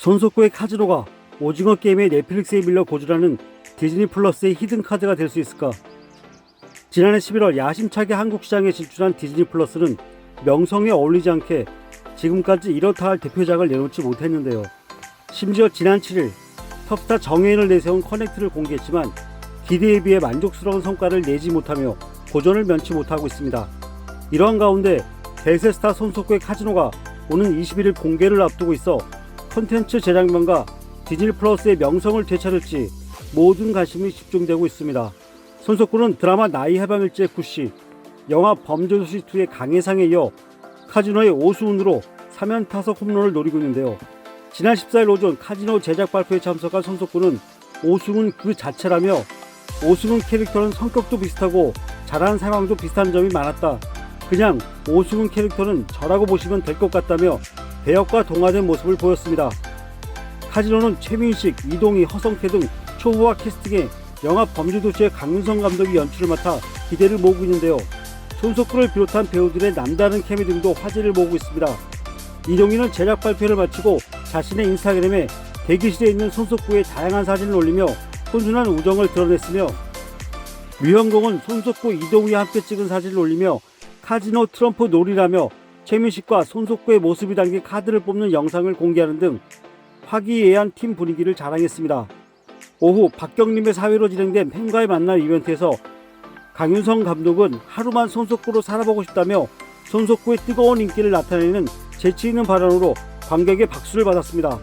손석구의 카지노가 오징어 게임의 넷플릭스에 밀려 고주라는 디즈니 플러스의 히든 카드가 될 수 있을까? 지난해 11월 야심차게 한국 시장에 진출한 디즈니 플러스는 명성에 어울리지 않게 지금까지 이렇다 할 대표작을 내놓지 못했는데요. 심지어 지난 7일 톱스타 정혜인을 내세운 커넥트를 공개했지만 기대에 비해 만족스러운 성과를 내지 못하며 고전을 면치 못하고 있습니다. 이러한 가운데 대세 스타 손석구의 카지노가 오는 21일 공개를 앞두고 있어 콘텐츠 제작면과 디즈니 플러스의 명성을 되찾을지 모든 관심이 집중되고 있습니다. 손석구는 드라마 나이 해방일지의 구씨, 영화 범죄도시 2의 강해상에 이어 카지노의 오수훈으로 3연 타석 홈런을 노리고 있는데요. 지난 14일 오전 카지노 제작 발표에 참석한 손석구는 오승훈 그 자체라며 오승훈 캐릭터는 성격도 비슷하고 잘하는 상황도 비슷한 점이 많았다. 그냥 오승훈 캐릭터는 저라고 보시면 될 것 같다며 배역과 동화된 모습을 보였습니다. 카지노는 최민식, 이동희, 허성태 등 초호화 캐스팅에 영화 범죄도시의 강윤성 감독이 연출을 맡아 기대를 모으고 있는데요. 손석구를 비롯한 배우들의 남다른 케미 등도 화제를 모으고 있습니다. 이동희는 제작 발표를 마치고 자신의 인스타그램에 대기실에 있는 손석구의 다양한 사진을 올리며 혼순한 우정을 드러냈으며 류현공은 손석구 이동희와 함께 찍은 사진을 올리며 카지노 트럼프 놀이라며 최민식과 손석구의 모습이 담긴 카드를 뽑는 영상을 공개하는 등 화기애애한 팀 분위기를 자랑했습니다. 오후 박경림의 사회로 진행된 팬과의 만남 이벤트에서 강윤성 감독은 하루만 손석구로 살아보고 싶다며 손석구의 뜨거운 인기를 나타내는 재치 있는 발언으로 관객의 박수를 받았습니다.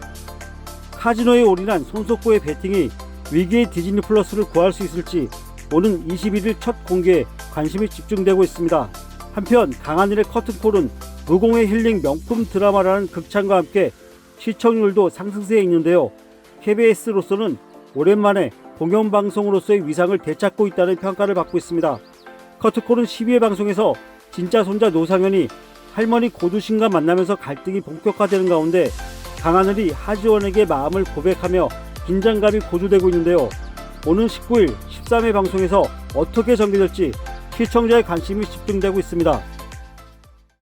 카지노에 올인한 손석구의 배팅이 위기의 디즈니 플러스를 구할 수 있을지 오는 21일 첫 공개에 관심이 집중되고 있습니다. 한편 강하늘의 커튼콜은 무공의 힐링 명품 드라마라는 극찬과 함께 시청률도 상승세에 있는데요. KBS로서는 오랜만에 공영방송으로서의 위상을 되찾고 있다는 평가를 받고 있습니다. 커트콜은 12회 방송에서 진짜 손자 노상현이 할머니 고두신과 만나면서 갈등이 본격화되는 가운데 강하늘이 하지원에게 마음을 고백하며 긴장감이 고조되고 있는데요. 오는 19일 13회 방송에서 어떻게 전개될지 시청자의 관심이 집중되고 있습니다.